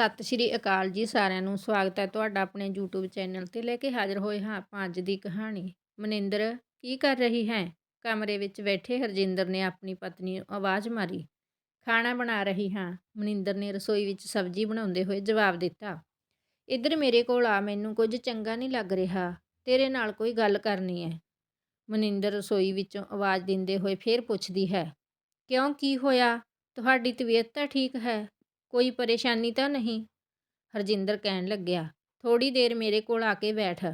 ਸਤਿ ਸ਼੍ਰੀ ਅਕਾਲ ਜੀ ਸਾਰਿਆਂ ਨੂੰ। ਸਵਾਗਤ ਹੈ ਤੁਹਾਡਾ ਆਪਣੇ YouTube ਚੈਨਲ ਤੇ ਲੈ ਕੇ ਹਾਜ਼ਰ ਹੋਏ ਹਾਂ ਆਪਾਂ ਅੱਜ ਦੀ ਕਹਾਣੀ। ਮਨਿੰਦਰ, ਕੀ ਕਰ ਰਹੀ ਹੈ? ਕਮਰੇ ਵਿੱਚ ਬੈਠੇ ਹਰਜਿੰਦਰ ਨੇ ਆਪਣੀ ਪਤਨੀ ਨੂੰ ਆਵਾਜ਼ ਮਾਰੀ। ਖਾਣਾ ਬਣਾ ਰਹੀ ਹਾਂ। ਮਨਿੰਦਰ ਨੇ ਰਸੋਈ ਵਿੱਚ ਸਬਜ਼ੀ ਬਣਾਉਂਦੇ ਹੋਏ ਜਵਾਬ ਦਿੱਤਾ। ਇੱਧਰ ਮੇਰੇ ਕੋਲ ਆ, ਮੈਨੂੰ ਕੁਝ ਚੰਗਾ ਨਹੀਂ ਲੱਗ ਰਿਹਾ। ਤੇਰੇ ਨਾਲ ਕੋਈ ਗੱਲ ਕਰਨੀ ਹੈ। ਮਨਿੰਦਰ ਰਸੋਈ ਵਿੱਚੋਂ ਆਵਾਜ਼ ਦਿੰਦੇ ਹੋਏ ਫੇਰ ਪੁੱਛਦੀ ਹੈ, ਕਿਉਂ? ਕੀ ਹੋਇਆ? ਤੁਹਾਡੀ ਤਬੀਅਤ ਤਾਂ ਠੀਕ ਹੈ? ਕੋਈ ਪਰੇਸ਼ਾਨੀ ਤਾਂ ਨਹੀਂ? ਹਰਜਿੰਦਰ ਕਹਿਣ ਲੱਗਿਆ ਥੋੜੀ ਦੇਰ ਮੇਰੇ ਕੋਲ ਆ ਕੇ ਬੈਠ।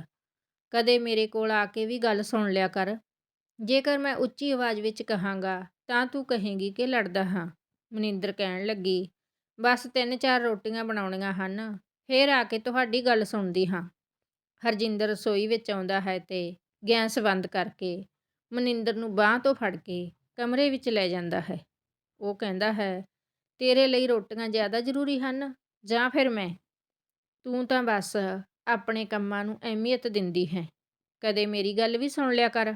ਕਦੇ ਮੇਰੇ ਕੋਲ ਆ ਕੇ ਵੀ ਗੱਲ ਸੁਣ ਲਿਆ ਕਰ। ਜੇਕਰ ਮੈਂ ਉੱਚੀ ਆਵਾਜ਼ ਵਿੱਚ ਕਹਾਂਗਾ, ਤਾਂ ਤੂੰ ਕਹੇਂਗੀ ਕਿ ਲੜਦਾ ਹਾਂ। ਮਨਿੰਦਰ ਕਹਿਣ ਲੱਗੀ, ਬਸ ਤਿੰਨ ਚਾਰ ਰੋਟੀਆਂ ਬਣਾਉਣੀਆਂ ਹਨ, ਫੇਰ ਆ ਕੇ ਤੁਹਾਡੀ ਗੱਲ ਸੁਣਦੀ ਹਾਂ। ਹਰਜਿੰਦਰ ਰਸੋਈ ਵਿੱਚ ਆਉਂਦਾ ਹੈ ਤੇ ਗੈਸ ਬੰਦ ਕਰਕੇ ਮਨਿੰਦਰ ਨੂੰ ਬਾਹ ਤੋਂ ਫੜ ਕੇ ਕਮਰੇ ਵਿੱਚ ਲੈ ਜਾਂਦਾ ਹੈ। ਉਹ ਕਹਿੰਦਾ ਹੈ ਤੇਰੇ ਲਈ ਰੋਟੀਆਂ ਜ਼ਿਆਦਾ ਜ਼ਰੂਰੀ ਹਨ? ਜਾਂ ਫਿਰ ਮੈਂ? ਤੂੰ ਤਾਂ ਬਸ ਆਪਣੇ ਕੰਮਾਂ ਨੂੰ ਅਹਿਮੀਅਤ ਦਿੰਦੀ ਹੈ। ਕਦੇ ਮੇਰੀ ਗੱਲ ਵੀ ਸੁਣ ਲਿਆ ਕਰ।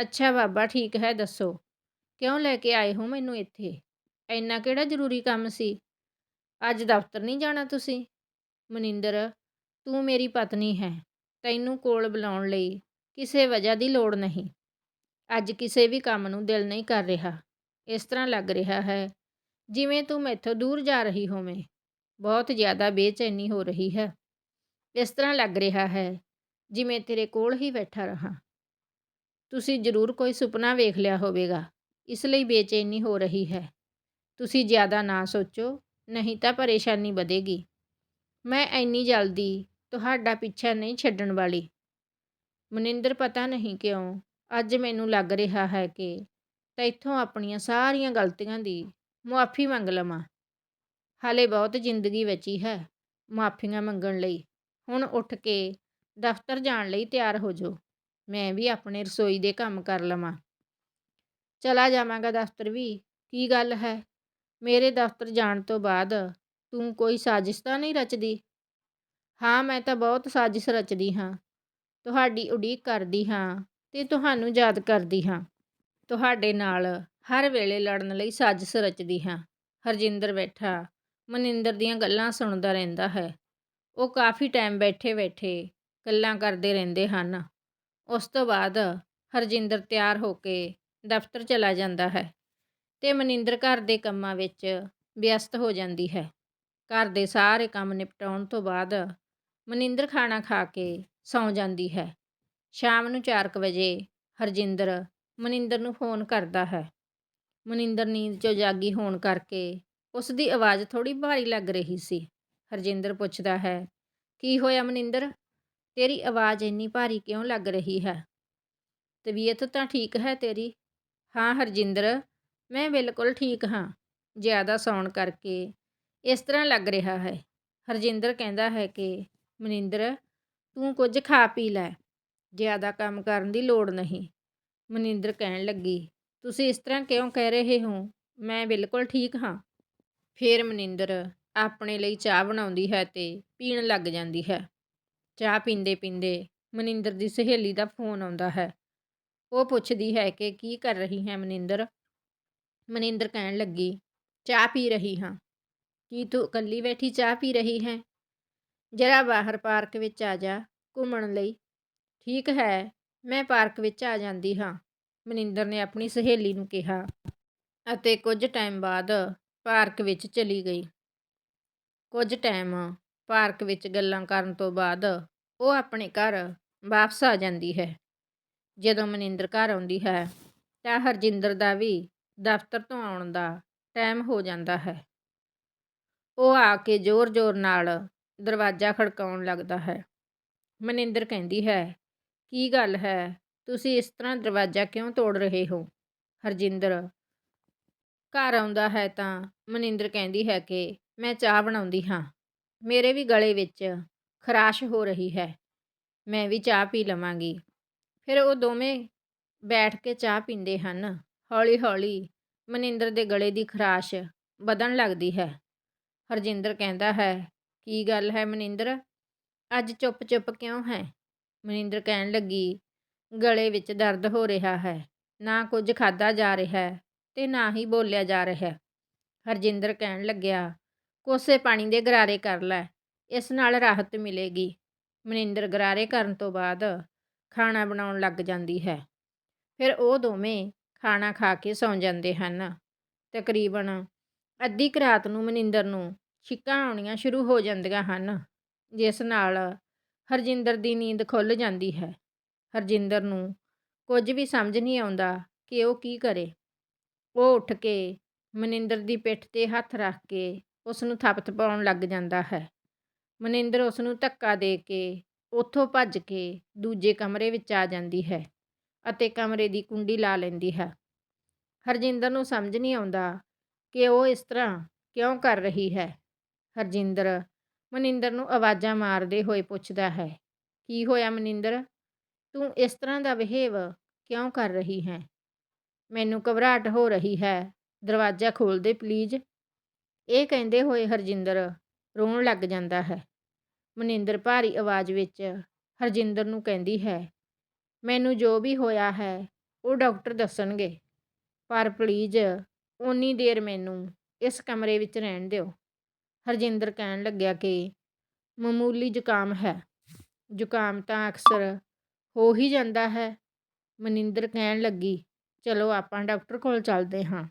ਅੱਛਾ ਬਾਬਾ, ਠੀਕ ਹੈ, ਦੱਸੋ। ਕਿਉਂ ਲੈ ਕੇ ਆਏ ਹੋ ਮੈਨੂੰ ਇੱਥੇ? ਇੰਨਾ ਕਿਹੜਾ ਜ਼ਰੂਰੀ ਕੰਮ ਸੀ? ਅੱਜ ਦਫ਼ਤਰ ਨਹੀਂ ਜਾਣਾ ਤੁਸੀਂ? ਮਨਿੰਦਰ, ਤੂੰ ਮੇਰੀ ਪਤਨੀ ਹੈ। ਤੈਨੂੰ ਕੋਲ ਬੁਲਾਉਣ ਲਈ ਕਿਸੇ ਵਜ੍ਹਾ ਦੀ ਲੋੜ ਨਹੀਂ। ਅੱਜ ਕਿਸੇ ਵੀ ਕੰਮ ਨੂੰ ਦਿਲ ਨਹੀਂ ਕਰ ਰਿਹਾ। ਇਸ ਤਰ੍ਹਾਂ ਲੱਗ ਰਿਹਾ ਹੈ ਜਿਵੇਂ ਤੂੰ ਮੈਥੋਂ ਦੂਰ ਜਾ ਰਹੀ ਹੋਵੇਂ, ਬਹੁਤ ਜ਼ਿਆਦਾ ਬੇਚੈਨੀ ਹੋ ਰਹੀ ਹੈ। ਇਸ ਤਰ੍ਹਾਂ ਲੱਗ ਰਿਹਾ ਹੈ, ਜਿਵੇਂ ਤੇਰੇ ਕੋਲ ਹੀ ਬੈਠਾ ਰਹਾ। ਤੁਸੀਂ ਜ਼ਰੂਰ ਕੋਈ ਸੁਪਨਾ ਵੇਖ ਲਿਆ ਹੋਵੇਗਾ, ਇਸ ਲਈ ਬੇਚੈਨੀ ਹੋ ਰਹੀ ਹੈ। ਤੁਸੀਂ ਜ਼ਿਆਦਾ ਨਾ ਸੋਚੋ, ਨਹੀਂ ਤਾਂ ਪਰੇਸ਼ਾਨੀ ਵਧੇਗੀ। ਮੈਂ ਇੰਨੀ ਜਲਦੀ ਤੁਹਾਡਾ ਪਿੱਛਾ ਨਹੀਂ ਛੱਡਣ ਵਾਲੀ। ਮਨਿੰਦਰ ਪਤਾ ਨਹੀਂ ਕਿਉਂ, ਅੱਜ ਮੈਨੂੰ ਲੱਗ ਰਿਹਾ ਹੈ ਕਿ ਤੈਥੋਂ ਆਪਣੀਆਂ ਸਾਰੀਆਂ ਗਲਤੀਆਂ ਦੀ ਮੁਆਫੀ ਮੰਗ ਲਵਾਂ। ਹਾਲੇ ਬਹੁਤ ਜ਼ਿੰਦਗੀ ਬਚੀ ਹੈ ਮਾਫੀਆਂ ਮੰਗਣ ਲਈ। ਹੁਣ ਉੱਠ ਕੇ ਦਫ਼ਤਰ ਜਾਣ ਲਈ ਤਿਆਰ ਹੋ ਜਾਓ। ਮੈਂ ਵੀ ਆਪਣੇ ਰਸੋਈ ਦੇ ਕੰਮ ਕਰ ਲਵਾਂ। ਚਲਾ ਜਾਵਾਂਗਾ ਦਫ਼ਤਰ ਵੀ। ਕੀ ਗੱਲ ਹੈ? ਮੇਰੇ ਦਫ਼ਤਰ ਜਾਣ ਤੋਂ ਬਾਅਦ ਤੂੰ ਕੋਈ ਸਾਜ਼ਿਸ਼ ਤਾਂ ਨਹੀਂ ਰਚਦੀ? ਹਾਂ, ਮੈਂ ਤਾਂ ਬਹੁਤ ਸਾਜ਼ਿਸ਼ ਰਚਦੀ ਹਾਂ। ਤੁਹਾਡੀ ਉਡੀਕ ਕਰਦੀ ਹਾਂ ਤੇ ਤੁਹਾਨੂੰ ਯਾਦ ਕਰਦੀ ਹਾਂ। ਤੁਹਾਡੇ ਨਾਲ ਹਰ ਵੇਲੇ ਲੜਨ ਲਈ ਸਾਜ਼ਿਸ਼ ਰਚਦੀ ਹਾਂ। ਹਰਜਿੰਦਰ ਬੈਠਾ, ਮਨਿੰਦਰ ਦੀਆਂ ਗੱਲਾਂ ਸੁਣਦਾ ਰਹਿੰਦਾ ਹੈ। ਉਹ ਕਾਫੀ ਟਾਈਮ ਬੈਠੇ ਬੈਠੇ ਗੱਲਾਂ ਕਰਦੇ ਰਹਿੰਦੇ ਹਨ। ਉਸ ਤੋਂ ਬਾਅਦ ਹਰਜਿੰਦਰ ਤਿਆਰ ਹੋ ਕੇ ਦਫ਼ਤਰ ਚਲਾ ਜਾਂਦਾ ਹੈ ਤੇ ਮਨਿੰਦਰ ਘਰ ਦੇ ਕੰਮਾਂ ਵਿੱਚ ਵਿਅਸਤ ਹੋ ਜਾਂਦੀ ਹੈ। ਘਰ ਦੇ ਸਾਰੇ ਕੰਮ ਨਿਪਟਾਉਣ ਤੋਂ ਬਾਅਦ ਮਨਿੰਦਰ ਖਾਣਾ ਖਾ ਕੇ ਸੌਂ ਜਾਂਦੀ ਹੈ। ਸ਼ਾਮ ਨੂੰ 4 ਵਜੇ ਹਰਜਿੰਦਰ ਮਨਿੰਦਰ ਨੂੰ ਫੋਨ ਕਰਦਾ ਹੈ। ਮਨਿੰਦਰ ਨੀਂਦ 'ਚੋਂ ਜਾਗੀ ਹੋਣ ਕਰਕੇ ਉਸ ਦੀ ਆਵਾਜ਼ ਥੋੜੀ ਭਾਰੀ ਲੱਗ ਰਹੀ ਸੀ। ਹਰਜਿੰਦਰ ਪੁੱਛਦਾ ਹੈ, ਕੀ ਹੋਇਆ ਮਨਿੰਦਰ? ਤੇਰੀ ਆਵਾਜ਼ ਇੰਨੀ ਭਾਰੀ ਕਿਉਂ ਲੱਗ ਰਹੀ ਹੈ? ਤਬੀਅਤ ਤਾਂ ਠੀਕ ਹੈ ਤੇਰੀ? ਹਾਂ ਹਰਜਿੰਦਰ, ਮੈਂ ਬਿਲਕੁਲ ਠੀਕ ਹਾਂ, ਜ਼ਿਆਦਾ ਸੌਣ ਕਰਕੇ ਇਸ ਤਰ੍ਹਾਂ ਲੱਗ ਰਿਹਾ ਹੈ। ਹਰਜਿੰਦਰ ਕਹਿੰਦਾ ਹੈ ਕਿ, ਮਨਿੰਦਰ, ਤੂੰ ਕੁਝ ਖਾ ਪੀ ਲੈ, ਜ਼ਿਆਦਾ ਕੰਮ ਕਰਨ ਦੀ ਲੋੜ ਨਹੀਂ। ਮਨਿੰਦਰ ਕਹਿਣ ਲੱਗੀ ਤੁਸੀਂ ਇਸ ਤਰ੍ਹਾਂ ਕਿਉਂ ਕਹਿ ਰਹੇ ਹੋ? ਮੈਂ ਬਿਲਕੁਲ ਠੀਕ ਹਾਂ। ਫਿਰ ਮਨਿੰਦਰ ਆਪਣੇ ਲਈ ਚਾਹ ਬਣਾਉਂਦੀ ਹੈ ਤੇ ਪੀਣ ਲੱਗ ਜਾਂਦੀ ਹੈ। ਚਾਹ ਪੀਂਦੇ ਪੀਂਦੇ ਮਨਿੰਦਰ ਦੀ ਸਹੇਲੀ ਦਾ ਫੋਨ ਆਉਂਦਾ ਹੈ। ਉਹ ਪੁੱਛਦੀ ਹੈ ਕਿ ਕੀ ਕਰ ਰਹੀ ਹੈ ਮਨਿੰਦਰ? ਮਨਿੰਦਰ ਕਹਿਣ ਲੱਗੀ, ਚਾਹ ਪੀ ਰਹੀ ਹਾਂ। ਕੀ ਤੂੰ ਇਕੱਲੀ ਬੈਠੀ ਚਾਹ ਪੀ ਰਹੀ ਹੈ? ਜਰਾ ਬਾਹਰ ਪਾਰਕ ਵਿੱਚ ਆ ਜਾ ਘੁੰਮਣ ਲਈ। ਠੀਕ ਹੈ, ਮੈਂ ਪਾਰਕ ਵਿੱਚ ਆ ਜਾਂਦੀ ਹਾਂ। ਮਨਿੰਦਰ ਨੇ ਆਪਣੀ ਸਹੇਲੀ ਨੂੰ ਕਿਹਾ ਅਤੇ ਕੁਝ ਟਾਈਮ ਬਾਅਦ ਪਾਰਕ ਵਿੱਚ ਚਲੀ ਗਈ। ਕੁਝ ਟਾਈਮ ਪਾਰਕ ਵਿੱਚ ਗੱਲਾਂ ਕਰਨ ਤੋਂ ਬਾਅਦ ਉਹ ਆਪਣੇ ਘਰ ਵਾਪਸ ਆ ਜਾਂਦੀ ਹੈ। ਜਦੋਂ ਮਨਿੰਦਰ ਘਰ ਆਉਂਦੀ ਹੈ ਤਾਂ ਹਰਜਿੰਦਰ ਦਾ ਵੀ ਦਫ਼ਤਰ ਤੋਂ ਆਉਣ ਦਾ ਟਾਈਮ ਹੋ ਜਾਂਦਾ ਹੈ। ਉਹ ਆ ਕੇ ਜ਼ੋਰ-ਜ਼ੋਰ ਨਾਲ ਦਰਵਾਜ਼ਾ ਖੜਕਾਉਣ ਲੱਗਦਾ ਹੈ। ਮਨਿੰਦਰ ਕਹਿੰਦੀ ਹੈ, ਕੀ ਗੱਲ ਹੈ? ਤੁਸੀਂ ਇਸ ਤਰ੍ਹਾਂ ਦਰਵਾਜ਼ਾ ਕਿਉਂ ਤੋੜ ਰਹੇ ਹੋ? ਹਰਜਿੰਦਰ। ਘਰ ਆਉਂਦਾ ਹੈ ਤਾਂ ਮਨਿੰਦਰ ਕਹਿੰਦੀ ਹੈ ਕਿ ਮੈਂ ਚਾਹ ਬਣਾਉਂਦੀ ਹਾਂ। ਮੇਰੇ ਵੀ ਗਲੇ ਵਿੱਚ ਖਰਾਸ਼ ਹੋ ਰਹੀ ਹੈ। ਮੈਂ ਵੀ ਚਾਹ ਪੀ ਲਵਾਂਗੀ। ਫਿਰ ਉਹ ਦੋਵੇਂ ਬੈਠ ਕੇ ਚਾਹ ਪੀਂਦੇ ਹਨ। ਹੌਲੀ-ਹੌਲੀ ਮਨਿੰਦਰ ਦੇ ਗਲੇ ਦੀ ਖਰਾਸ਼ ਵਧਣ ਲੱਗਦੀ ਹੈ। ਹਰਜਿੰਦਰ ਕਹਿੰਦਾ ਹੈ, ਕੀ ਗੱਲ ਹੈ ਮਨਿੰਦਰ? ਅੱਜ ਚੁੱਪ-ਚੁੱਪ ਕਿਉਂ ਹੈ? ਮਨਿੰਦਰ ਕਹਿਣ ਲੱਗੀ ਗਲੇ ਵਿੱਚ ਦਰਦ ਹੋ ਰਿਹਾ ਹੈ, ਨਾ ਕੁਝ ਖਾਦਾ ਜਾ ਰਿਹਾ ਹੈ ਤੇ ਨਾ ਹੀ ਬੋਲਿਆ ਜਾ ਰਿਹਾ ਹਰਜਿੰਦਰ ਕਹਿਣ ਲੱਗਿਆ, ਕੋਸੇ ਪਾਣੀ ਦੇ ਗਰਾਰੇ ਕਰ ਲੈ, ਇਸ ਨਾਲ ਰਾਹਤ ਮਿਲੇਗੀ। ਮਨਿੰਦਰ ਗਰਾਰੇ ਕਰਨ ਤੋਂ ਬਾਅਦ ਖਾਣਾ ਬਣਾਉਣ ਲੱਗ ਜਾਂਦੀ ਹੈ। ਫਿਰ ਉਹ ਦੋਵੇਂ ਖਾਣਾ ਖਾ ਕੇ ਸੌਂ ਜਾਂਦੇ ਹਨ। ਤਕਰੀਬਨ ਅੱਧੀ ਕੁ ਰਾਤ ਨੂੰ ਮਨਿੰਦਰ ਨੂੰ ਛਿੱਕਾਂ ਆਉਣੀਆਂ ਸ਼ੁਰੂ ਹੋ ਜਾਂਦੀਆਂ ਹਨ, ਜਿਸ ਨਾਲ ਹਰਜਿੰਦਰ ਦੀ ਨੀਂਦ ਖੁੱਲ ਜਾਂਦੀ ਹੈ। ਹਰਜਿੰਦਰ ਨੂੰ, ਕੁਝ ਵੀ ਸਮਝ ਨਹੀਂ ਆਉਂਦਾ ਕਿ ਉਹ ਕੀ ਕਰੇ। ਉਹ ਉੱਠ ਕੇ ਮਨਿੰਦਰ ਦੀ ਪਿੱਠ 'ਤੇ ਹੱਥ ਰੱਖ ਕੇ ਉਸ ਨੂੰ ਪਾਉਣ ਲੱਗ ਜਾਂਦਾ ਹੈ। ਮਨਿੰਦਰ ਉਸ ਨੂੰ ਧੱਕਾ ਦੇ ਕੇ ਉੱਥੋਂ ਭੱਜ ਕੇ ਦੂਜੇ ਕਮਰੇ ਵਿੱਚ ਆ ਜਾਂਦੀ ਹੈ ਅਤੇ ਕਮਰੇ ਦੀ ਕੁੰਡੀ ਲਾ ਲੈਂਦੀ ਹੈ। ਹਰਜਿੰਦਰ ਨੂੰ ਸਮਝ ਨਹੀਂ ਆਉਂਦਾ ਕਿ ਉਹ ਇਸ ਤਰ੍ਹਾਂ ਕਿਉਂ ਕਰ ਰਹੀ ਹੈ। ਹਰਜਿੰਦਰ, ਮਨਿੰਦਰ ਨੂੰ ਆਵਾਜ਼ਾਂ ਮਾਰਦੇ ਹੋਏ ਪੁੱਛਦਾ ਹੈ, ਕੀ ਹੋਇਆ ਮਨਿੰਦਰ? ਤੂੰ ਇਸ ਤਰ੍ਹਾਂ ਦਾ ਬਿਹੇਵ ਕਿਉਂ ਕਰ ਰਹੀ ਹੈ? ਮੈਨੂੰ ਘਬਰਾਹਟ ਹੋ ਰਹੀ ਹੈ। ਦਰਵਾਜ਼ਾ ਖੋਲ ਦੇ ਪਲੀਜ਼ ਇਹ ਕਹਿੰਦੇ ਹੋਏ ਹਰਜਿੰਦਰ ਰੋਣ ਲੱਗ ਜਾਂਦਾ ਹੈ। ਮਨਿੰਦਰ ਭਾਰੀ ਆਵਾਜ਼ ਵਿੱਚ ਹਰਜਿੰਦਰ ਨੂੰ ਕਹਿੰਦੀ ਹੈ, ਮੈਨੂੰ ਜੋ ਵੀ ਹੋਇਆ ਹੈ, ਉਹ ਡਾਕਟਰ ਦੱਸਣਗੇ। ਪਰ ਪਲੀਜ਼ ਓਨੀ ਦੇਰ ਮੈਨੂੰ ਇਸ ਕਮਰੇ ਵਿੱਚ ਰਹਿਣ ਦਿਓ। ਹਰਜਿੰਦਰ ਕਹਿਣ ਲੱਗਿਆ ਕਿ ਮਾਮੂਲੀ ਜ਼ੁਕਾਮ ਹੈ। ਜ਼ੁਕਾਮ ਤਾਂ ਅਕਸਰ ਹੋ ਹੀ ਜਾਂਦਾ ਹੈ। ਮਨਿੰਦਰ ਕਹਿਣ ਲੱਗੀ, ਚਲੋ ਆਪਾਂ ਡਾਕਟਰ ਕੋਲ ਚੱਲਦੇ ਹਾਂ।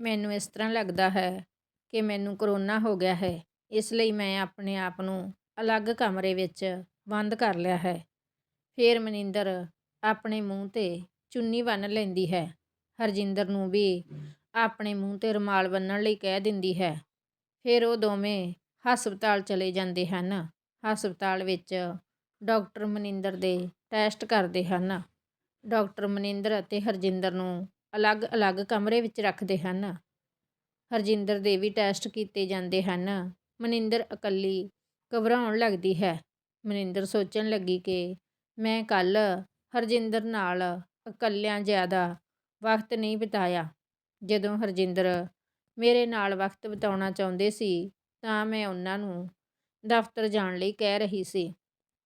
ਮੈਨੂੰ ਇਸ ਤਰ੍ਹਾਂ ਲੱਗਦਾ ਹੈ ਕਿ ਮੈਨੂੰ ਕਰੋਨਾ ਹੋ ਗਿਆ ਹੈ। ਇਸ ਲਈ ਮੈਂ ਆਪਣੇ ਆਪ ਨੂੰ ਅਲੱਗ ਕਮਰੇ ਵਿੱਚ ਬੰਦ ਕਰ ਲਿਆ ਹੈ। ਫਿਰ ਮਨਿੰਦਰ ਆਪਣੇ ਮੂੰਹ 'ਤੇ ਚੁੰਨੀ ਬੰਨ੍ਹ ਲੈਂਦੀ ਹੈ। ਹਰਜਿੰਦਰ ਨੂੰ ਵੀ ਆਪਣੇ ਮੂੰਹ 'ਤੇ ਰੁਮਾਲ ਬੰਨ੍ਹਣ ਲਈ ਕਹਿ ਦਿੰਦੀ ਹੈ। ਫਿਰ ਉਹ ਦੋਵੇਂ ਹਸਪਤਾਲ ਚਲੇ ਜਾਂਦੇ ਹਨ। ਹਸਪਤਾਲ ਵਿੱਚ ਡਾਕਟਰ ਮਨਿੰਦਰ ਦੇ ਟੈਸਟ ਕਰਦੇ ਹਨ। ਡਾਕਟਰ ਮਨਿੰਦਰ ਅਤੇ ਹਰਜਿੰਦਰ ਨੂੰ ਅਲੱਗ-ਅਲੱਗ ਕਮਰੇ ਵਿੱਚ ਰੱਖਦੇ ਹਨ। ਹਰਜਿੰਦਰ ਦੇ ਵੀ ਟੈਸਟ ਕੀਤੇ ਜਾਂਦੇ ਹਨ। ਮਨਿੰਦਰ ਇਕੱਲੀ ਘਬਰਾਉਣ ਲੱਗਦੀ ਹੈ। ਮਨਿੰਦਰ ਸੋਚਣ ਲੱਗੀ ਕਿ ਮੈਂ ਕੱਲ ਹਰਜਿੰਦਰ ਨਾਲ ਇਕੱਲਿਆਂ ਜ਼ਿਆਦਾ ਵਕਤ ਨਹੀਂ ਬਿਤਾਇਆ। ਜਦੋਂ ਹਰਜਿੰਦਰ ਮੇਰੇ ਨਾਲ ਵਕਤ ਬਿਤਾਉਣਾ ਚਾਹੁੰਦੇ ਸੀ ਤਾਂ ਮੈਂ ਉਹਨਾਂ ਨੂੰ ਦਫ਼ਤਰ ਜਾਣ ਲਈ ਕਹਿ ਰਹੀ ਸੀ।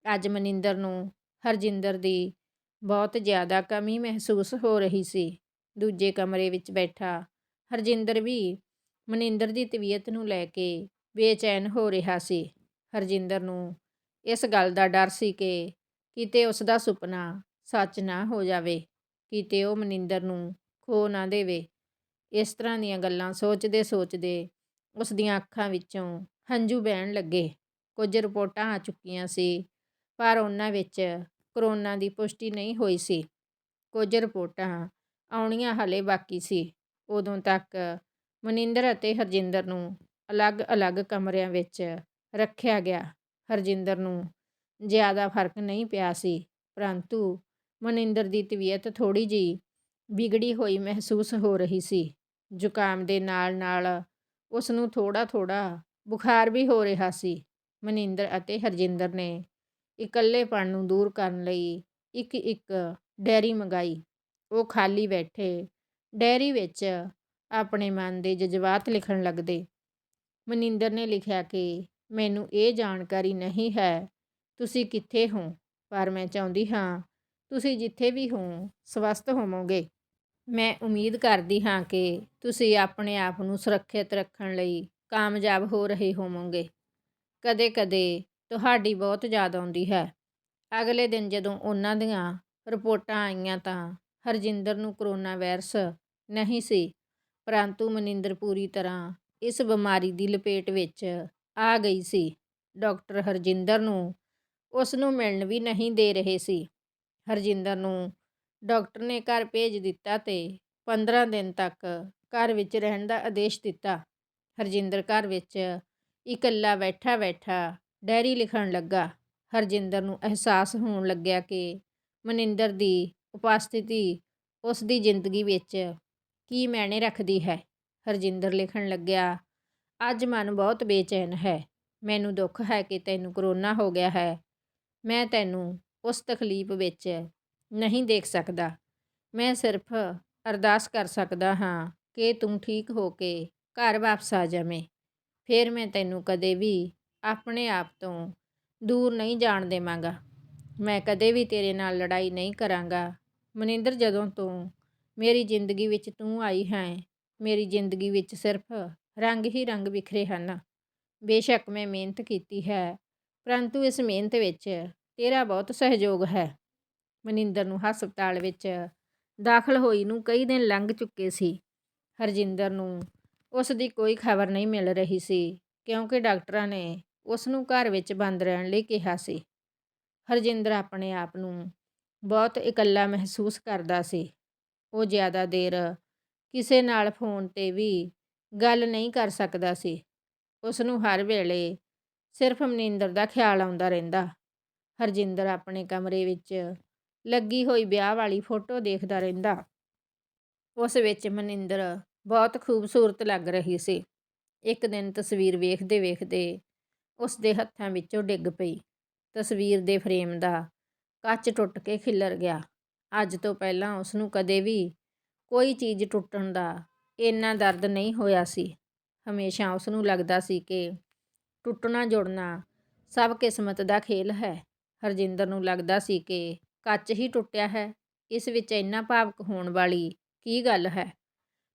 ਅੱਜ ਮਨਿੰਦਰ ਨੂੰ ਹਰਜਿੰਦਰ ਦੀ ਬਹੁਤ ਜ਼ਿਆਦਾ ਕਮੀ ਮਹਿਸੂਸ ਹੋ ਰਹੀ ਸੀ। ਦੂਜੇ ਕਮਰੇ ਵਿੱਚ ਬੈਠਾ ਹਰਜਿੰਦਰ ਵੀ ਮਨਿੰਦਰ ਦੀ ਤਬੀਅਤ ਨੂੰ ਲੈ ਕੇ ਬੇਚੈਨ ਹੋ ਰਿਹਾ ਸੀ। ਹਰਜਿੰਦਰ ਨੂੰ ਇਸ ਗੱਲ ਦਾ ਡਰ ਸੀ ਕਿ ਕਿਤੇ ਉਸ ਦਾ ਸੁਪਨਾ ਸੱਚ ਨਾ ਹੋ ਜਾਵੇ, ਕਿਤੇ ਉਹ ਮਨਿੰਦਰ ਨੂੰ ਖੋ ਨਾ ਦੇਵੇ। ਇਸ ਤਰ੍ਹਾਂ ਦੀਆਂ ਗੱਲਾਂ ਸੋਚਦੇ ਸੋਚਦੇ ਉਸ ਦੀਆਂ ਅੱਖਾਂ ਵਿੱਚੋਂ ਹੰਝੂ ਵਹਿਣ ਲੱਗੇ। ਕੁਝ ਰਿਪੋਰਟਾਂ ਆ ਚੁੱਕੀਆਂ ਸੀ ਪਰ ਉਹਨਾਂ ਵਿੱਚ ਕਰੋਨਾ ਦੀ ਪੁਸ਼ਟੀ ਨਹੀਂ ਹੋਈ ਸੀ। ਕੁਝ ਰਿਪੋਰਟਾਂ ਆਉਣੀਆਂ ਹਾਲੇ ਬਾਕੀ ਸੀ। ਉਦੋਂ ਤੱਕ ਮਨਿੰਦਰ ਅਤੇ ਹਰਜਿੰਦਰ ਨੂੰ ਅਲੱਗ-ਅਲੱਗ ਕਮਰਿਆਂ ਵਿੱਚ ਰੱਖਿਆ ਗਿਆ। ਹਰਜਿੰਦਰ ਨੂੰ ਜ਼ਿਆਦਾ ਫ਼ਰਕ ਨਹੀਂ ਪਿਆ ਸੀ, ਪਰੰਤੂ ਮਨਿੰਦਰ ਦੀ ਤਬੀਅਤ ਥੋੜੀ ਜੀ ਵਿਗੜੀ ਹੋਈ ਮਹਿਸੂਸ ਹੋ ਰਹੀ ਸੀ। ਜ਼ੁਕਾਮ ਦੇ ਨਾਲ-ਨਾਲ ਉਸ ਨੂੰ ਥੋੜਾ-ਥੋੜਾ ਬੁਖਾਰ ਵੀ ਹੋ ਰਿਹਾ ਸੀ। ਮਨਿੰਦਰ ਅਤੇ ਹਰਜਿੰਦਰ ਨੇ ਇਕੱਲੇਪਣ ਨੂੰ ਦੂਰ ਕਰਨ ਲਈ ਇੱਕ ਇੱਕ ਡੈਰੀ ਮੰਗਾਈ। ਉਹ ਖਾਲੀ ਬੈਠੇ ਡੈਰੀ ਵਿੱਚ ਆਪਣੇ ਮਨ ਦੇ ਜਜ਼ਬਾਤ ਲਿਖਣ ਲੱਗਦੇ। ਮਨਿੰਦਰ ਨੇ ਲਿਖਿਆ ਕਿ ਮੈਨੂੰ ਇਹ ਜਾਣਕਾਰੀ ਨਹੀਂ ਹੈ, ਤੁਸੀਂ ਕਿੱਥੇ ਹੋ? ਪਰ ਮੈਂ ਚਾਹੁੰਦੀ ਹਾਂ ਤੁਸੀਂ ਜਿੱਥੇ ਵੀ ਹੋ, ਸਵਸਥ ਹੋਵੋਗੇ। ਮੈਂ ਉਮੀਦ ਕਰਦੀ ਹਾਂ ਕਿ ਤੁਸੀਂ ਆਪਣੇ ਆਪ ਨੂੰ ਸੁਰੱਖਿਅਤ ਰੱਖਣ ਲਈ ਕਾਮਯਾਬ ਹੋ ਰਹੇ ਹੋਵੋਗੇ। ਕਦੇ-ਕਦੇ ਤੁਹਾਡੀ ਬਹੁਤ ਯਾਦ ਆਉਂਦੀ ਹੈ। ਅਗਲੇ ਦਿਨ ਜਦੋਂ ਉਹਨਾਂ ਦੀਆਂ ਰਿਪੋਰਟਾਂ ਆਈਆਂ ਤਾਂ ਹਰਜਿੰਦਰ ਨੂੰ ਕਰੋਨਾ ਵਾਇਰਸ ਨਹੀਂ ਸੀ, ਪਰੰਤੂ ਮਨਿੰਦਰ ਪੂਰੀ ਤਰ੍ਹਾਂ ਇਸ ਬਿਮਾਰੀ ਦੀ ਲਪੇਟ ਵਿੱਚ ਆ ਗਈ ਸੀ। ਡਾਕਟਰ ਹਰਜਿੰਦਰ ਨੂੰ ਉਸ ਨੂੰ ਮਿਲਣ ਵੀ ਨਹੀਂ ਦੇ ਰਹੇ ਸੀ। ਹਰਜਿੰਦਰ ਨੂੰ ਡਾਕਟਰ ਨੇ ਘਰ ਭੇਜ ਦਿੱਤਾ ਤੇ 15 ਦਿਨ ਤੱਕ ਘਰ ਵਿੱਚ ਰਹਿਣ ਦਾ ਆਦੇਸ਼ ਦਿੱਤਾ। ਹਰਜਿੰਦਰ ਘਰ ਵਿੱਚ ਇਕੱਲਾ ਬੈਠਾ ਬੈਠਾ ਡਾਇਰੀ ਲਿਖਣ ਲੱਗਾ। ਹਰਜਿੰਦਰ ਨੂੰ ਅਹਿਸਾਸ ਹੋਣ ਲੱਗਿਆ ਕਿ ਮਨਿੰਦਰ ਦੀ ਉਪਸਥਿਤੀ ਉਸ ਦੀ ਜ਼ਿੰਦਗੀ ਵਿੱਚ ਕੀ ਮਾਇਨੇ ਰੱਖਦੀ ਹੈ। ਹਰਜਿੰਦਰ ਲਿਖਣ ਲੱਗਿਆ, ਅੱਜ ਮਨ ਬਹੁਤ ਬੇਚੈਨ ਹੈ। ਮੈਨੂੰ ਦੁੱਖ ਹੈ ਕਿ ਤੈਨੂੰ ਕਰੋਨਾ ਹੋ ਗਿਆ ਹੈ। ਮੈਂ ਤੈਨੂੰ ਉਸ ਤਕਲੀਫ ਵਿੱਚ ਨਹੀਂ ਦੇਖ ਸਕਦਾ। ਮੈਂ ਸਿਰਫ ਅਰਦਾਸ ਕਰ ਸਕਦਾ ਹਾਂ ਕਿ ਤੂੰ ਠੀਕ ਹੋ ਕੇ ਘਰ ਵਾਪਸ ਆ ਜਾਵੇਂ। ਫਿਰ ਮੈਂ ਤੈਨੂੰ ਕਦੇ ਵੀ ਆਪਣੇ ਆਪ ਤੋਂ ਦੂਰ ਨਹੀਂ ਜਾਣ ਦੇਵਾਂਗਾ। ਮੈਂ ਕਦੇ ਵੀ ਤੇਰੇ ਨਾਲ ਲੜਾਈ ਨਹੀਂ ਕਰਾਂਗਾ। ਮਨਿੰਦਰ, ਜਦੋਂ ਤੋਂ ਮੇਰੀ ਜ਼ਿੰਦਗੀ ਵਿੱਚ ਤੂੰ ਆਈ ਹੈ, ਮੇਰੀ ਜ਼ਿੰਦਗੀ ਵਿੱਚ ਸਿਰਫ ਰੰਗ ਹੀ ਰੰਗ ਵਿਖਰੇ ਹਨ। ਬੇਸ਼ੱਕ ਮੈਂ ਮਿਹਨਤ ਕੀਤੀ ਹੈ, ਪਰੰਤੂ ਇਸ ਮਿਹਨਤ ਵਿੱਚ ਤੇਰਾ ਬਹੁਤ ਸਹਿਯੋਗ ਹੈ। ਮਨਿੰਦਰ ਨੂੰ ਹਸਪਤਾਲ ਵਿੱਚ ਦਾਖਲ ਹੋਈ ਨੂੰ ਕਈ ਦਿਨ ਲੰਘ ਚੁੱਕੇ ਸੀ। ਹਰਜਿੰਦਰ ਨੂੰ ਉਸ ਦੀ ਕੋਈ ਖਬਰ ਨਹੀਂ ਮਿਲ ਰਹੀ ਸੀ, ਕਿਉਂਕਿ ਡਾਕਟਰਾਂ ਨੇ ਉਸ ਨੂੰ ਘਰ ਵਿੱਚ ਬੰਦ ਰਹਿਣ ਲਈ ਕਿਹਾ ਸੀ। ਹਰਜਿੰਦਰ ਆਪਣੇ ਆਪ ਨੂੰ ਬਹੁਤ ਇਕੱਲਾ ਮਹਿਸੂਸ ਕਰਦਾ ਸੀ। ਉਹ ਜ਼ਿਆਦਾ ਦੇਰ ਕਿਸੇ ਨਾਲ ਫੋਨ 'ਤੇ ਵੀ ਗੱਲ ਨਹੀਂ ਕਰ ਸਕਦਾ ਸੀ। ਉਸ ਨੂੰ ਹਰ ਵੇਲੇ ਸਿਰਫ ਮਨਿੰਦਰ ਦਾ ਖਿਆਲ ਆਉਂਦਾ ਰਹਿੰਦਾ। ਹਰਜਿੰਦਰ ਆਪਣੇ ਕਮਰੇ ਵਿੱਚ ਲੱਗੀ ਹੋਈ ਵਿਆਹ ਵਾਲੀ ਫੋਟੋ ਦੇਖਦਾ ਰਹਿੰਦਾ। ਉਸ ਵਿੱਚ ਮਨਿੰਦਰ ਬਹੁਤ ਖੂਬਸੂਰਤ ਲੱਗ ਰਹੀ ਸੀ। ਇੱਕ ਦਿਨ ਤਸਵੀਰ ਵੇਖਦੇ ਵੇਖਦੇ ਉਸ ਦੇ ਹੱਥਾਂ ਵਿੱਚੋਂ ਡਿੱਗ ਪਈ। ਤਸਵੀਰ ਦੇ ਫਰੇਮ ਦਾ ਕੱਚ ਟੁੱਟ ਕੇ ਖਿਲਰ ਗਿਆ। ਅੱਜ ਤੋਂ ਪਹਿਲਾਂ ਉਸ ਨੂੰ ਕਦੇ ਵੀ ਕੋਈ ਚੀਜ਼ ਟੁੱਟਣ ਦਾ ਇੰਨਾ ਦਰਦ ਨਹੀਂ ਹੋਇਆ ਸੀ। ਹਮੇਸ਼ਾ ਉਸ ਨੂੰ ਲੱਗਦਾ ਸੀ ਕਿ ਟੁੱਟਣਾ ਜੁੜਨਾ ਸਭ ਕਿਸਮਤ ਦਾ ਖੇਲ ਹੈ। ਹਰਜਿੰਦਰ ਨੂੰ ਲੱਗਦਾ ਸੀ ਕਿ ਕੱਚ ਹੀ ਟੁੱਟਿਆ ਹੈ। ਇਸ ਵਿੱਚ ਇੰਨਾ ਭਾਵਕ ਹੋਣ ਵਾਲੀ ਕੀ ਗੱਲ ਹੈ?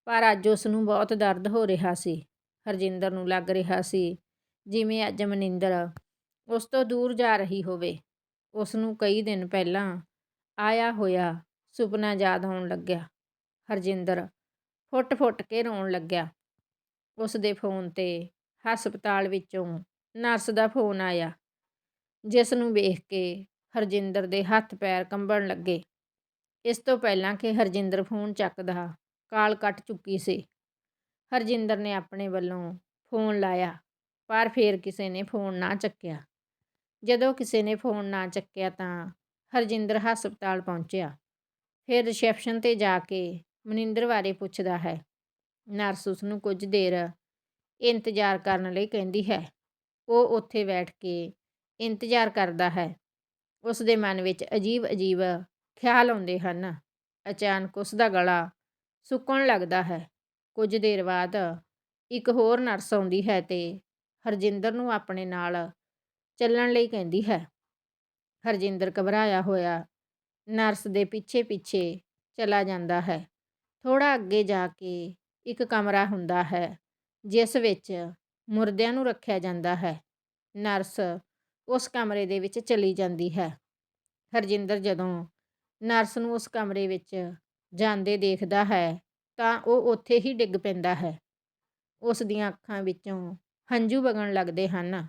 ਪਰ ਅੱਜ ਉਸ ਨੂੰ ਬਹੁਤ ਦਰਦ ਹੋ ਰਿਹਾ ਸੀ। ਹਰਜਿੰਦਰ ਨੂੰ ਲੱਗ ਰਿਹਾ ਸੀ ਜਿਵੇਂ ਅੱਜ ਮਨਿੰਦਰ ਉਸ ਤੋਂ ਦੂਰ ਜਾ ਰਹੀ ਹੋਵੇ। ਉਸ ਨੂੰ ਕਈ ਦਿਨ ਪਹਿਲਾਂ ਆਇਆ ਹੋਇਆ ਸੁਪਨਾ ਯਾਦ ਆਉਣ ਲੱਗਿਆ। ਹਰਜਿੰਦਰ ਫੁੱਟ-ਫੁੱਟ ਕੇ ਰੋਣ ਲੱਗਿਆ। ਉਸ ਦੇ ਫੋਨ ਤੇ ਹਸਪਤਾਲ ਵਿੱਚੋਂ ਨਰਸ ਦਾ ਫੋਨ ਆਇਆ। ਜਿਸ ਨੂੰ ਵੇਖ ਕੇ ਹਰਜਿੰਦਰ ਦੇ ਹੱਥ ਪੈਰ ਕੰਬਣ ਲੱਗੇ। ਇਸ ਤੋਂ ਪਹਿਲਾਂ ਕਿ ਹਰਜਿੰਦਰ ਫੋਨ ਚੱਕਦਾ ਕਾਲ ਕੱਟ ਚੁੱਕੀ ਸੀ। ਹਰਜਿੰਦਰ ਨੇ ਆਪਣੇ ਵੱਲੋਂ ਫੋਨ ਲਾਇਆ। ਪਰ ਫੇਰ ਕਿਸੇ ਨੇ ਫੋਨ ਨਾ ਚੱਕਿਆ। ਜਦੋਂ ਕਿਸੇ ਨੇ ਫੋਨ ਨਾ ਚੱਕਿਆ ਤਾਂ ਹਰਜਿੰਦਰ ਹਸਪਤਾਲ ਪਹੁੰਚਿਆ। ਫਿਰ ਰਿਸੈਪਸ਼ਨ ਤੇ ਜਾ ਕੇ ਮਨਿੰਦਰ ਬਾਰੇ ਪੁੱਛਦਾ ਹੈ। ਨਰਸ ਉਸ ਨੂੰ ਕੁਝ ਦੇਰ ਇੰਤਜ਼ਾਰ ਕਰਨ ਲਈ ਕਹਿੰਦੀ ਹੈ। ਉਹ ਉੱਥੇ ਬੈਠ ਕੇ ਇੰਤਜ਼ਾਰ ਕਰਦਾ ਹੈ। ਉਸ ਦੇ ਮਨ ਵਿੱਚ ਅਜੀਬ ਅਜੀਬ ਖਿਆਲ ਆਉਂਦੇ ਹਨ। ਅਚਾਨਕ ਉਸ ਦਾ ਗਲਾ ਸੁੱਕਣ ਲੱਗਦਾ ਹੈ। ਕੁਝ ਦੇਰ ਬਾਅਦ ਇੱਕ ਹੋਰ ਨਰਸ ਆਉਂਦੀ ਹੈ ਤੇ ਹਰਜਿੰਦਰ ਨੂੰ ਆਪਣੇ ਨਾਲ ਚੱਲਣ ਲਈ ਕਹਿੰਦੀ ਹੈ। ਹਰਜਿੰਦਰ ਘਬਰਾਇਆ ਹੋਇਆ ਨਰਸ ਦੇ ਪਿੱਛੇ ਪਿੱਛੇ ਚਲਾ ਜਾਂਦਾ ਹੈ। ਥੋੜਾ ਅੱਗੇ ਜਾ ਕੇ ਇੱਕ ਕਮਰਾ ਹੁੰਦਾ ਹੈ, ਜਿਸ ਵਿੱਚ ਮੁਰਦਿਆਂ ਨੂੰ ਰੱਖਿਆ ਜਾਂਦਾ ਹੈ। ਨਰਸ ਉਸ ਕਮਰੇ ਦੇ ਵਿੱਚ ਚਲੀ ਜਾਂਦੀ ਹੈ। ਹਰਜਿੰਦਰ ਜਦੋਂ ਨਰਸ ਨੂੰ ਉਸ ਕਮਰੇ ਵਿੱਚ ਜਾਂਦੇ ਦੇਖਦਾ ਹੈ, ਤਾਂ ਉਹ ਉੱਥੇ ਹੀ ਡਿੱਗ ਪੈਂਦਾ ਹੈ। ਉਸ ਦੀਆਂ ਅੱਖਾਂ ਵਿੱਚੋਂ ਹੰਝੂ ਵਗਣ ਲੱਗਦੇ ਹਨ।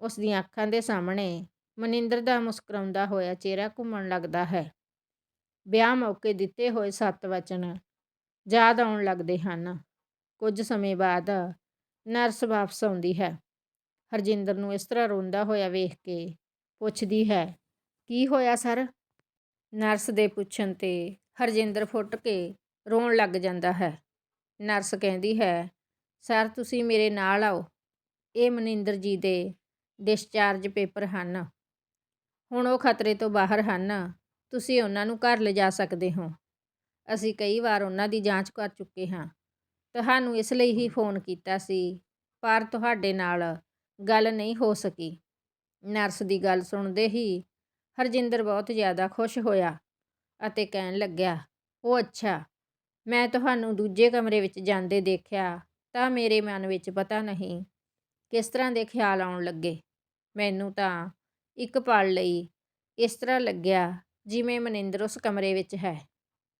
ਉਸ ਦੀਆਂ ਅੱਖਾਂ ਦੇ ਸਾਹਮਣੇ ਮਨਿੰਦਰ ਦਾ ਮੁਸਕਰਾਉਂਦਾ ਹੋਇਆ ਚਿਹਰਾ ਘੁੰਮਣ ਲੱਗਦਾ ਹੈ। ਵਿਆਹ ਮੌਕੇ ਦਿੱਤੇ ਹੋਏ ਸੱਤ ਵਚਨ ਯਾਦ ਆਉਣ ਲੱਗਦੇ ਹਨ। ਕੁਝ ਸਮੇਂ ਬਾਅਦ ਨਰਸ ਵਾਪਸ ਆਉਂਦੀ ਹੈ। ਹਰਜਿੰਦਰ ਨੂੰ ਇਸ ਤਰ੍ਹਾਂ ਰੋਂਦਾ ਹੋਇਆ ਵੇਖ ਕੇ ਪੁੱਛਦੀ ਹੈ, ਕੀ ਹੋਇਆ ਸਰ? ਨਰਸ ਦੇ ਪੁੱਛਣ ਤੇ ਹਰਜਿੰਦਰ ਫੁੱਟ ਕੇ ਰੋਣ ਲੱਗ ਜਾਂਦਾ ਹੈ। ਨਰਸ ਕਹਿੰਦੀ ਹੈ, ਸਰ, ਤੁਸੀਂ ਮੇਰੇ ਨਾਲ ਆਓ। ਇਹ ਮਨਿੰਦਰ ਜੀ ਦੇ ਡਿਸਚਾਰਜ ਪੇਪਰ ਹਨ। ਹੁਣ ਉਹ ਖਤਰੇ ਤੋਂ ਬਾਹਰ ਹਨ। ਤੁਸੀਂ ਉਹਨਾਂ ਨੂੰ ਘਰ ਲਿਜਾ ਸਕਦੇ ਹੋ। ਅਸੀਂ ਕਈ ਵਾਰ ਉਹਨਾਂ ਦੀ ਜਾਂਚ ਕਰ ਚੁੱਕੇ ਹਾਂ। ਤੁਹਾਨੂੰ ਇਸ ਲਈ ਹੀ ਫੋਨ ਕੀਤਾ ਸੀ, ਪਰ ਤੁਹਾਡੇ ਨਾਲ ਗੱਲ ਨਹੀਂ ਹੋ ਸਕੀ। ਨਰਸ ਦੀ ਗੱਲ ਸੁਣਦੇ ਹੀ ਹਰਜਿੰਦਰ ਬਹੁਤ ਜ਼ਿਆਦਾ ਖੁਸ਼ ਹੋਇਆ ਅਤੇ ਕਹਿਣ ਲੱਗਿਆ, ਉਹ ਅੱਛਾ, ਮੈਂ ਤੁਹਾਨੂੰ ਦੂਜੇ ਕਮਰੇ ਵਿੱਚ ਜਾਂਦੇ ਦੇਖਿਆ ਤਾਂ ਮੇਰੇ ਮਨ ਵਿੱਚ ਪਤਾ ਨਹੀਂ ਕਿਸ ਤਰ੍ਹਾਂ ਦੇ ਖਿਆਲ ਆਉਣ ਲੱਗੇ? ਮੈਨੂੰ ਤਾਂ ਇੱਕ ਪਲ ਲਈ ਇਸ ਤਰ੍ਹਾਂ ਲੱਗਿਆ ਜਿਵੇਂ ਮਨਿੰਦਰ ਉਸ ਕਮਰੇ ਵਿੱਚ ਹੈ।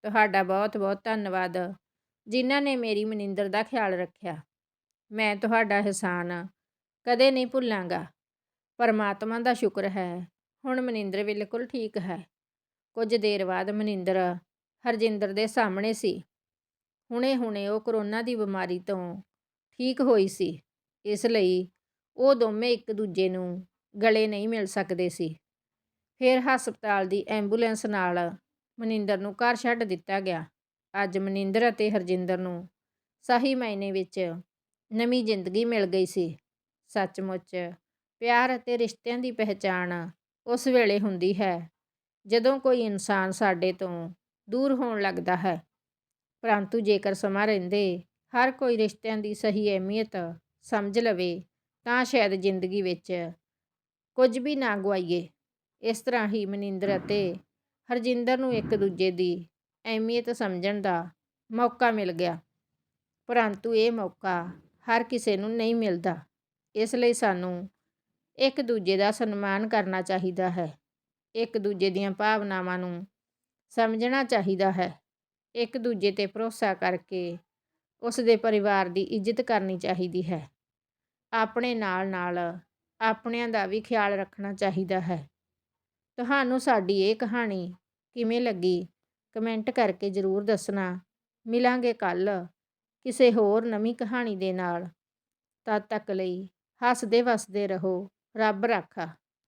ਤੁਹਾਡਾ ਬਹੁਤ ਬਹੁਤ ਧੰਨਵਾਦ, ਜਿਨ੍ਹਾਂ ਨੇ ਮੇਰੀ ਮਨਿੰਦਰ ਦਾ ਖਿਆਲ ਰੱਖਿਆ। ਮੈਂ ਤੁਹਾਡਾ ਅਹਿਸਾਨ ਕਦੇ ਨਹੀਂ ਭੁੱਲਾਂਗਾ। ਪਰਮਾਤਮਾ ਦਾ ਸ਼ੁਕਰ ਹੈ, ਹੁਣ ਮਨਿੰਦਰ ਬਿਲਕੁਲ ਠੀਕ ਹੈ। ਕੁਝ ਦੇਰ ਬਾਅਦ ਮਨਿੰਦਰ ਹਰਜਿੰਦਰ ਦੇ ਸਾਹਮਣੇ ਸੀ। ਹੁਣੇ-ਹੁਣੇ ਉਹ ਕਰੋਨਾ ਦੀ ਬਿਮਾਰੀ ਤੋਂ ਠੀਕ ਹੋਈ ਸੀ। ਇਸ ਲਈ ਉਹ ਦੋਵੇਂ ਇੱਕ ਦੂਜੇ ਨੂੰ ਗਲੇ ਨਹੀਂ ਮਿਲ ਸਕਦੇ ਸੀ। ਫਿਰ ਹਸਪਤਾਲ ਦੀ ਐਂਬੂਲੈਂਸ ਨਾਲ ਮਨਿੰਦਰ ਨੂੰ ਘਰ ਛੱਡ ਦਿੱਤਾ ਗਿਆ। ਅੱਜ ਮਨਿੰਦਰ ਅਤੇ ਹਰਜਿੰਦਰ ਨੂੰ ਸਹੀ ਮਾਇਨੇ ਵਿੱਚ ਨਵੀਂ ਜ਼ਿੰਦਗੀ ਮਿਲ ਗਈ ਸੀ। ਸੱਚਮੁੱਚ ਪਿਆਰ ਅਤੇ ਰਿਸ਼ਤਿਆਂ ਦੀ ਪਹਿਚਾਣ ਉਸ ਵੇਲੇ ਹੁੰਦੀ ਹੈ, ਜਦੋਂ ਕੋਈ ਇਨਸਾਨ ਸਾਡੇ ਤੋਂ ਦੂਰ ਹੋਣ ਲੱਗਦਾ ਹੈ। ਪਰੰਤੂ ਜੇਕਰ ਸਮਾਂ ਰਹਿੰਦੇ, ਹਰ ਕੋਈ ਰਿਸ਼ਤਿਆਂ ਦੀ ਸਹੀ ਅਹਿਮੀਅਤ ਸਮਝ ਲਵੇ ਤਾਂ ਸ਼ਾਇਦ ਜ਼ਿੰਦਗੀ ਵਿੱਚ ਕੁਝ ਵੀ ਨਾ ਗਵਾਈਏ ਇਸ ਤਰ੍ਹਾਂ ਹੀ ਮਨਿੰਦਰ ਅਤੇ ਹਰਜਿੰਦਰ ਨੂੰ ਇੱਕ ਦੂਜੇ ਦੀ ਅਹਿਮੀਅਤ ਸਮਝਣ ਦਾ ਮੌਕਾ ਮਿਲ ਗਿਆ। ਪਰੰਤੂ ਇਹ ਮੌਕਾ ਹਰ ਕਿਸੇ ਨੂੰ ਨਹੀਂ ਮਿਲਦਾ। ਇਸ ਲਈ ਸਾਨੂੰ ਇੱਕ ਦੂਜੇ ਦਾ ਸਨਮਾਨ ਕਰਨਾ ਚਾਹੀਦਾ ਹੈ। ਇੱਕ ਦੂਜੇ ਦੀਆਂ ਭਾਵਨਾਵਾਂ ਨੂੰ ਸਮਝਣਾ ਚਾਹੀਦਾ ਹੈ। ਇੱਕ ਦੂਜੇ 'ਤੇ ਭਰੋਸਾ ਕਰਕੇ ਉਸ ਦੇ ਪਰਿਵਾਰ ਦੀ ਇੱਜ਼ਤ ਕਰਨੀ ਚਾਹੀਦੀ ਹੈ। ਆਪਣੇ ਨਾਲ ਨਾਲ ਆਪਣਿਆਂ ਦਾ ਵੀ ਖਿਆਲ ਰੱਖਣਾ ਚਾਹੀਦਾ ਹੈ। ਤੁਹਾਨੂੰ ਸਾਡੀ ਇਹ ਕਹਾਣੀ ਕਿਵੇਂ ਲੱਗੀ? ਕਮੈਂਟ ਕਰਕੇ ਜ਼ਰੂਰ ਦੱਸਣਾ। ਮਿਲਾਂਗੇ ਕੱਲ੍ਹ ਕਿਸੇ ਹੋਰ ਨਵੀਂ ਕਹਾਣੀ ਦੇ ਨਾਲ। ਤਦ ਤੱਕ ਲਈ ਹੱਸਦੇ ਵਸਦੇ ਰਹੋ। ਰੱਬ ਰਾਖਾ।